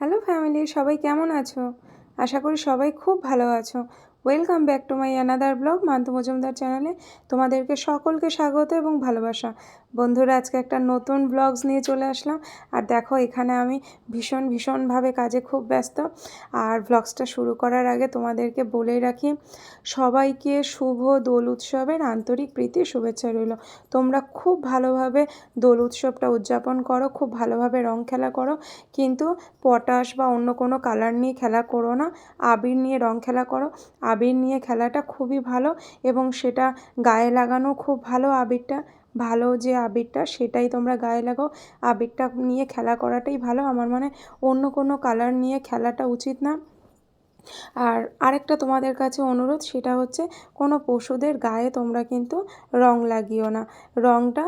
Hello family সবাই কেমন আছো? আশা করি সবাই খুব ভালো আছো। Welcome back to my another blog Mantu Majumdar চ্যানেলে তোমাদেরকে সকলকে স্বাগত এবং ভালোবাসা। বন্ধুরা, আজকে একটা নতুন ব্লগস নিয়ে চলে আসলাম। আর দেখো, এখানে আমি ভীষণ, ভীষণভাবে কাজে খুব ব্যস্ত। আর ব্লগসটা শুরু করার আগে তোমাদেরকে বলেই রাখি, সবাইকে শুভ দোল উৎসবের আন্তরিক প্রীতি, শুভেচ্ছা রইল। তোমরা খুব ভালোভাবে দোল উৎসবটা উদযাপন করো, খুব ভালোভাবে রং খেলা করো। কিন্তু পটাশ বা অন্য কোনো কালার নিয়ে খেলা করো না, আবির নিয়ে রং খেলা করো। আবির নিয়ে খেলাটা খুবই ভালো এবং সেটা গায়ে লাগানো খুব ভালো আবিরটা। ভালো যে আবিরটা, সেটাই তোমরা গায়ে লাগাও। আবিরটা নিয়ে খেলা করাটাই ভালো। আমার মনে অন্য কোনো কালার নিয়ে খেলাটা উচিত না। আর আরেকটা তোমাদের কাছে অনুরোধ, সেটা হচ্ছে কোনো পশুদের গায়ে তোমরা কিন্তু রং লাগিও না। রংটা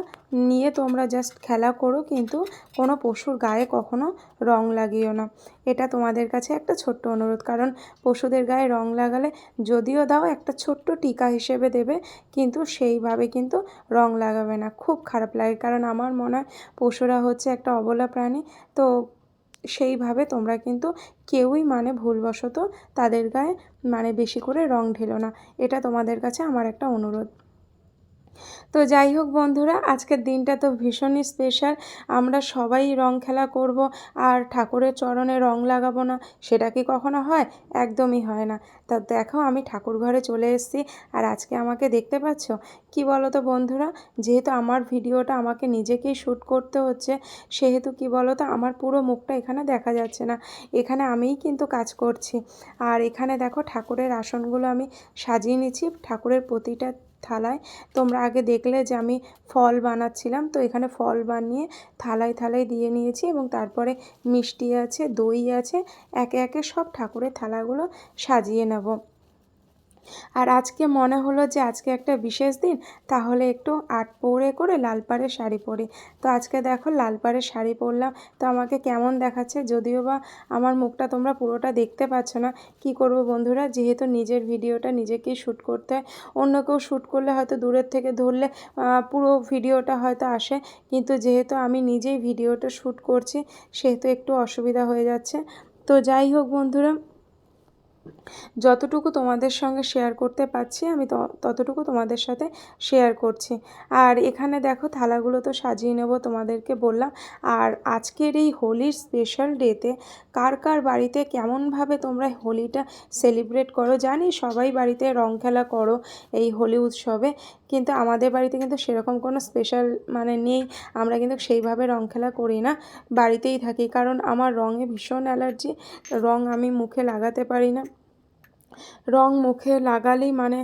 নিয়ে তোমরা জাস্ট খেলা করো, কিন্তু কোনো পশুর গায়ে কখনো রং লাগিও না। এটা তোমাদের কাছে একটা ছোট্ট অনুরোধ, কারণ পশুদের গায়ে রং লাগালে যদিও দাও একটা ছোট্ট টিকা হিসেবে দেবে, কিন্তু সেইভাবে কিন্তু রং লাগাবে না। খুব খারাপ লাগে, কারণ আমার মনে হয় পশুরা হচ্ছে একটা অবলা প্রাণী, তো সেইভাবে তোমরা কিন্তু কেউই মানে ভুলবশত তাদের গায়ে মানে বেশি করে রং ঢেলো না। এটা তোমাদের কাছে আমার একটা অনুরোধ। তো যাই হোক বন্ধুরা, আজকের দিনটা তো ভীষণই স্পেশাল আমরা সবাই রং খেলা করব আর ঠাকুরের চরণে রং লাগাবো না, সেটা কি কখনো হয়? একদমই হয় না। তা দেখো, আমি ঠাকুর ঘরে চলে এসেছি আর আজকে আমাকে দেখতে পাচ্ছ? কি বলো তো বন্ধুরা, যেহেতু আমার ভিডিওটা আমাকে নিজেকেই শ্যুট করতে হচ্ছে, সেহেতু কি বলো তো আমার পুরো মুখটা এখানে দেখা যাচ্ছে না। এখানে আমিই কিন্তু কাজ করছি। আর এখানে দেখো, ঠাকুরের আসনগুলো আমি সাজিয়ে নিচ্ছি। ঠাকুরের প্রতিটা থালায়। তোমরা আগে দেখলে যে আমি ফল বানাচ্ছিলাম, তো এখানে ফল বানিয়ে থালায় থালায় দিয়ে নিয়েছি এবং তারপরে মিষ্টি আছে, দই আছে, একে একে সব ঠাকুরের থালাগুলো সাজিয়ে নেব। আর আজকে মনে হলো যে আজকে একটা বিশেষ দিন, তাহলে একটু আট পরে করে লাল পাড়ের শাড়ি পরি। তো আজকে দেখো লাল পাড়ের শাড়ি পরলাম, তো আমাকে কেমন দেখাচ্ছে যদিও বা আমার মুখটা তোমরা পুরোটা দেখতে পাচ্ছ না, কি করব বন্ধুরা? যেহেতু নিজের ভিডিওটা নিজেকেই শ্যুট করতে হয়, অন্য কেউ শ্যুট করলে হয়তো দূরের থেকে ধরলে পুরো ভিডিওটা হয়তো আসে, কিন্তু যেহেতু আমি নিজেই ভিডিওটা শ্যুট করছি, সেহেতু একটু অসুবিধা হয়ে যাচ্ছে। তো যাই হোক বন্ধুরা যতটুকু তোমাদের সঙ্গে শেয়ার করতে পারছি, আমি ততটুকু তোমাদের সাথে শেয়ার করছি। আর এখানে দেখো থালাগুলো তো সাজিয়ে নেব তোমাদেরকে বললাম। আর আজকের এই হোলির স্পেশাল ডেতে কার কার বাড়িতে কেমনভাবে তোমরা হোলিটা সেলিব্রেট করো জানি সবাই বাড়িতে রং খেলা করো এই হোলি উৎসবে, কিন্তু আমাদের বাড়িতে কিন্তু সেরকম কোনো স্পেশাল মানে নেই। আমরা কিন্তু সেইভাবে রং খেলা করি না, বাড়িতেই থাকি। কারণ আমার রঙে ভীষণ অ্যালার্জি রং আমি মুখে লাগাতে পারি না। রং মুখে লাগালেই মানে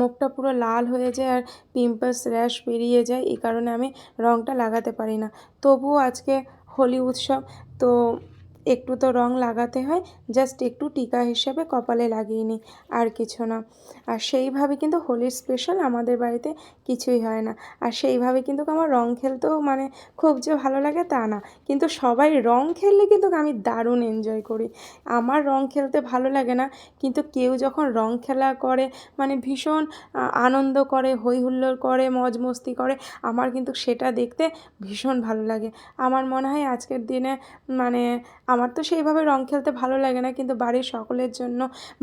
মুখটা পুরো লাল হয়ে যায় আর পিম্পলস র্যাশ বেরিয়ে যায়। এই কারণে আমি রংটা লাগাতে পারি না। তবুও আজকে হোলি উৎসব, তো একটু তো রং লাগাতে হয় জাস্ট একটু টিকা হিসেবে কপালে লাগিয়ে নিই, আর কিছু না। আর সেইভাবে কিন্তু হোলির স্পেশাল আমাদের বাড়িতে কিছুই হয় না। আর সেইভাবে কিন্তু আমার রং খেলতেও মানে খুব যে ভালো লাগে তা না। কিন্তু সবাই রং খেললে কিন্তু আমি দারুণ এনজয় করি। আমার রং খেলতে ভালো লাগে না, কিন্তু কেউ যখন রং খেলা করে মানে ভীষণ আনন্দ করে হই হুল্লোড় করে মজ মস্তি করে, আমার কিন্তু সেটা দেখতে ভীষণ ভালো লাগে। আমার মনে হয় আজকের দিনে মানে আমার তো সেইভাবে রং খেলতে ভালো লাগে না, কিন্তু বাড়ির সকলের জন্য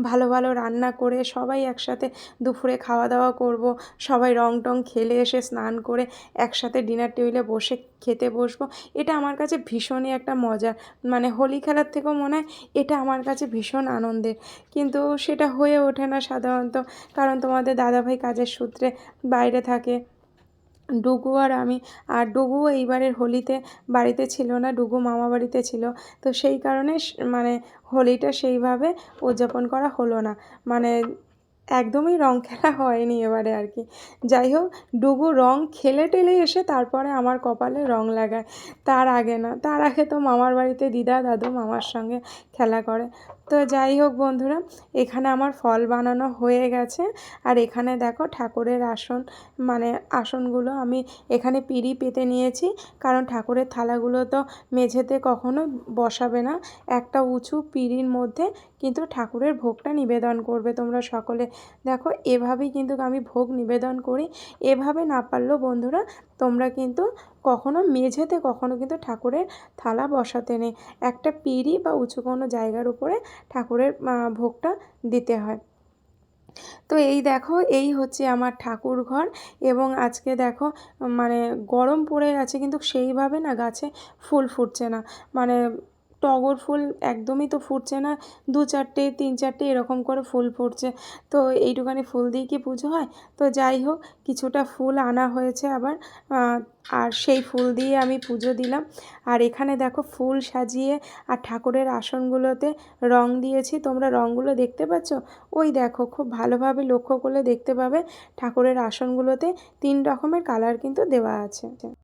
ভালো ভালো রান্না করে সবাই একসাথে দুপুরে খাওয়া দাওয়া করব, সবাই রং টং খেলে এসে স্নান করে একসাথে ডিনার টেবিলে বসে খেতে বসবো, এটা আমার কাছে ভীষণই একটা মজার মানে হোলি খেলার থেকেও মনে হয় এটা আমার কাছে ভীষণ আনন্দের, কিন্তু সেটা হয়ে ওঠে না সাধারণত, কারণ তোমাদের দাদাভাই কাজের সূত্রে বাইরে থাকে। ডুগু আর আমি, আর ডুগু এইবারের হোলিতে বাড়িতে ছিল না, ডুগু মামা বাড়িতে ছিল। তো সেই কারণে মানে হোলিটা সেইভাবে উদযাপন করা হলো না। মানে একদমই রং খেলা হয়নি এবারে আর কি। যাই হোক, ডুগু রং খেলে টেলে এসে তারপরে আমার কপালে রং লাগায়। তার আগে না, তার আগে তো মামার বাড়িতে দিদা, দাদু মামার সঙ্গে খেলা করে। তো যাই হোক বন্ধুরা, এখানে আমার ফল বানানো হয়ে গেছে। আর এখানে দেখো ঠাকুরের আসন মানে আসনগুলো আমি এখানে পিড়ি পেতে নিয়েছি। কারণ ঠাকুরের থালাগুলো তো মেঝেতে কখনো বসাবে না। একটা উঁচু পিড়ির মধ্যে কিন্তু ঠাকুরের ভোগটা নিবেদন করবে তোমরা সকলে। দেখো, এভাবেই কিন্তু আমি ভোগ নিবেদন করি। এভাবে না পারলেও বন্ধুরা তোমরা কিন্তু কখনো মেঝেতে, কখনো কিন্তু ঠাকুরের থালা বসাতে নেই। একটা পিঁড়ি বা উঁচু কোনো জায়গার উপরে ঠাকুরের ভোগটা দিতে হয়। তো এই দেখো, এই হচ্ছে আমার ঠাকুর ঘর এবং আজকে দেখো মানে গরম পড়ে গেছে কিন্তু সেইভাবে না গাছে ফুল ফুটছে না। মানে টগর ফুল একদমই তো ফুটছে না। দু চারটে, তিন চারটে এরকম করে ফুল ফুটছে। তো এইটুখানি ফুল দিয়ে কি পুজো হয়? তো যাই হোক, কিছুটা ফুল আনা হয়েছে আবার। আর সেই ফুল দিয়ে আমি পুজো দিলাম। আর এখানে দেখো ফুল সাজিয়ে আর ঠাকুরের আসনগুলোতে রং দিয়েছি। তোমরা রঙগুলো দেখতে পাচ্ছ? ওই দেখো, খুব ভালোভাবে লক্ষ্য করলে দেখতে পাবে ঠাকুরের আসনগুলোতে তিন রকমের কালার কিন্তু দেওয়া আছে।